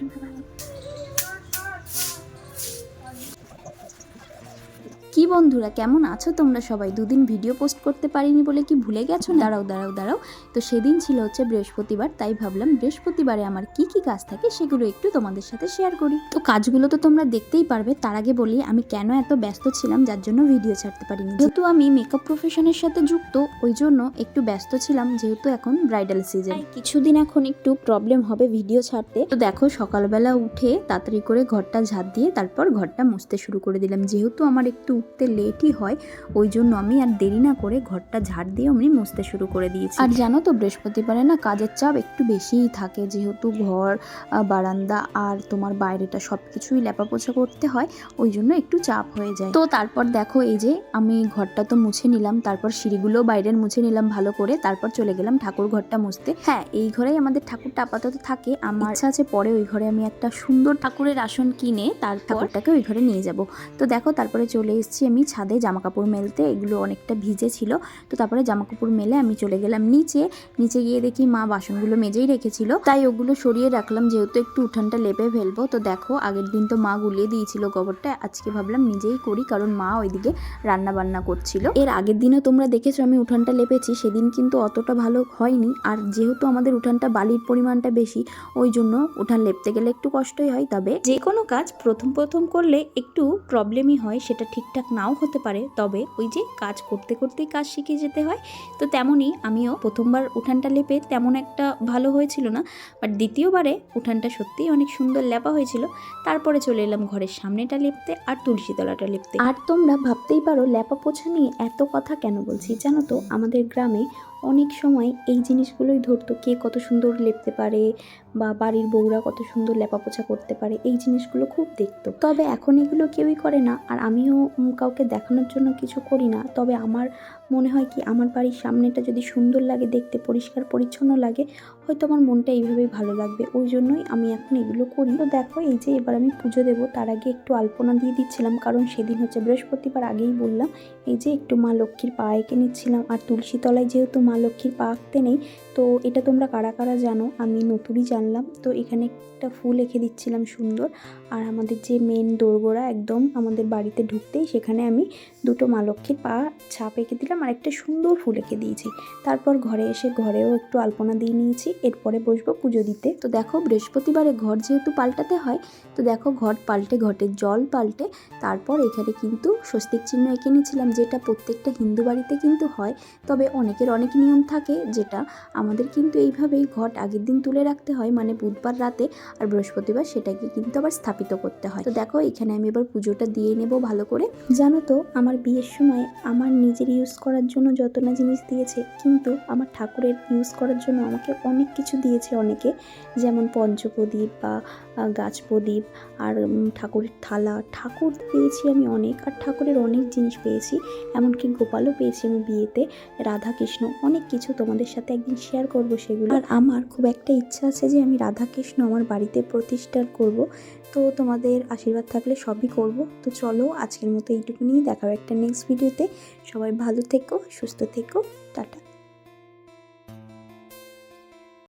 拜拜。কি বন্ধুরা, কেমন আছো? তোমরা সবাই দুদিন ভিডিও পোস্ট করতে পারিনি বলে কি ভুলে গেছো দাঁড়াও দাঁড়াও দাঁড়াও। তো সেদিন ছিল হচ্ছে বৃহস্পতিবার, তাই ভাবলাম বৃহস্পতিবারে আমার কি কি কাজ থাকে সেগুলো একটু তোমাদের সাথে শেয়ার করি। তো কাজগুলো তো তোমরা দেখতেই পারবে, তার আগে বলি আমি কেন এত ব্যস্ত ছিলাম যার জন্য ভিডিও ছাড়তে পারিনি। যেহেতু আমি মেকআপ প্রফেশনের সাথে যুক্ত, ওই জন্য একটু ব্যস্ত ছিলাম, যেহেতু এখন ব্রাইডাল সিজন কিছুদিন এখন একটু প্রবলেম হবে ভিডিও ছাড়তে। তো দেখো, সকালবেলা উঠে তাড়াতাড়ি করে ঘরটা ঝাঁট দিয়ে তারপর ঘরটা মুছতে শুরু করে দিলাম। যেহেতু আমার একটু উঠতে লেটই হয় ওই জন্য আমি আর দেরি না করে ঘরটা ঝাড় দিয়ে আমি মুছতে শুরু করে দিয়েছি। আর জানো তো বৃহস্পতিবারে না কাজের চাপ একটু বেশিই থাকে যেহেতু ঘর বারান্দা আর তোমার বাইরেটা সব কিছুই লেপাপোছা করতে হয় ওই জন্য একটু চাপ হয়ে যায়। তো তারপর দেখো এই যে আমি ঘরটা তো মুছে নিলাম তারপর সিঁড়িগুলো বাইরের মুছে নিলাম ভালো করে তারপর চলে গেলাম ঠাকুর ঘরটা মুছতে। হ্যাঁ এই ঘরেই আমাদের ঠাকুরটা আপাতত থাকে আমার ইচ্ছা আছে পরে ওই ঘরে আমি একটা সুন্দর ঠাকুরের আসন কিনে তার ঠাকুরটাকে ওই ঘরে নিয়ে যাব। তো দেখো তারপরে চলে এসেছি আমি ছাদে জামা কাপড় মেলতে এগুলো অনেকটা ভিজে ছিল। তো তারপরে জামা কাপড় মেলে আমি চলে গেলাম নিচে। নিচে গিয়ে দেখি মা বাসনগুলো মেজেই রেখেছিল। তাই ওগুলো সরিয়ে রাখলাম, যেহেতু একটু উঠানটা লেপে ফেলব। তো দেখো, আগের দিন তো মা গুলিয়ে দিয়েছিল গোবরটা, আজকে ভাবলাম নিজেই করি, কারণ মা ওইদিকে রান্না বান্না করছিল। এর আগের দিনও তোমরা দেখেছ আমি উঠানটা লেপেছি, সেদিন কিন্তু অতটা ভালো হয়নি। আর যেহেতু আমাদের উঠানটা বালির পরিমাণটা বেশি, ওই জন্য উঠান লেপতে গেলে একটু কষ্টই হয়। তবে যে কোনো কাজ প্রথম প্রথম করলে একটু প্রবলেমই হয়, সেটা ঠিকঠাক নাও হতে পারে, তবে ওই যে কাজ করতে করতেই কাজ শিখে যেতে হয়। তো তেমনই আমিও প্রথমবার উঠানটা লেপে তেমন একটা ভালো হয়েছিল না বাট দ্বিতীয়বারে উঠানটা সত্যিই অনেক সুন্দর লেপা হয়েছিল। তারপরে চলে এলাম ঘরের সামনেটা লেপতে আর তুলসী তলাটা লেপতে। আর তোমরা ভাবতেই পারো লেপা পোছা নিয়ে এত কথা কেন বলছি? জানো তো আমাদের গ্রামে অনেক সময় এই জিনিসগুলোই ধরতো কে কত সুন্দর লেপতে পারে বা বাড়ির বউরা কত সুন্দর লেপাপোছা করতে পারে, এই জিনিসগুলো খুব দেখতো। তবে এখন এগুলো কেউই করে না, আর আমিও কাউকে দেখানোর জন্য কিছু করি না। তবে আমার মনে হয় কি আমার বাড়ির সামনেটা যদি সুন্দর লাগে, দেখতে পরিষ্কার, পরিচ্ছন্ন লাগে, হয়তো আমার মনটা এইভাবেই ভালো লাগবে। ওই জন্যই আমি এখন এগুলো করি। তো দেখো, এই যে এবার আমি পুজো দেবো, তার আগে একটু আলপনা দিয়ে দিচ্ছিলাম, কারণ সেদিন হচ্ছে বৃহস্পতিবার, আগেই বললাম। এই যে একটু মা লক্ষ্মীর পা এঁকে নিচ্ছিলাম, আর তুলসী তলায় যেহেতু মা লক্ষ্মীর পা আঁকতে নেই, তো এটা তোমরা কারা কারা জানো, আমি নতুনই জানলাম। তো এখানে একটা ফুল এঁকে দিচ্ছিলাম সুন্দর, আর আমাদের যে মেন দোরগোড়া একদম আমাদের বাড়িতে ঢুকতেই সেখানে আমি দুটো মা লক্ষ্মীর পা ছাপ এঁকে দিলাম আর একটা সুন্দর ফুল এঁকে দিয়েছি। তারপর ঘরে এসে ঘরেও একটু আলপনা দিয়ে নিয়েছি। এরপরে বসবো পুজো দিতে। তো দেখো, বৃহস্পতিবারে ঘর যেহেতু পাল্টাতে হয়, তো দেখো ঘর পাল্টে ঘটের জল পাল্টে। তারপর এখানে কিন্তু স্বস্তিক চিহ্ন এঁকে নিয়েছিলাম, যেটা প্রত্যেকটা হিন্দু বাড়িতে কিন্তু হয়। তবে অনেকের অনেক নিয়ম থাকে, যেটা আমাদের কিন্তু এইভাবেই ঘট আগের দিন তুলে রাখতে হয় মানে বুধবার রাতে, আর বৃহস্পতিবার সেটাকে কিন্তু আবার স্থাপিত করতে হয়। তো দেখো, এখানে আমি এবার পুজোটা দিয়ে নেব ভালো করে। জানো তো, আমার বিয়ের সময় আমার নিজের ইউজ করার জন্য যত না জিনিস দিয়েছে, কিন্তু আমার ঠাকুরের ইউজ করার জন্য আমাকে অনেক কিছু দিয়েছে অনেকে। যেমন পঞ্চপ্রদীপ বা গাছ প্রদীপ আর ঠাকুরের থালা। ঠাকুর পেয়েছি আমি অনেক, আর ঠাকুরের অনেক জিনিস পেয়েছি। এমনকি গোপালও পেয়েছি আমি বিয়েতে। রাধা কৃষ্ণ অনেক কিছু তোমাদের সাথে একদিন শেয়ার করব সেগুলো। আর আমার খুব একটা ইচ্ছা আছে যে আমি রাধা কৃষ্ণ আমার বাড়িতে প্রতিষ্ঠা করব। তো তোমাদের আশীর্বাদ থাকলে সবই করব। তো চলো আজকের মতো এইটুকুনি দেখাবো একটা নেক্সট ভিডিওতে সবাই ভালো থেকো, সুস্থ থেকো। টাটা।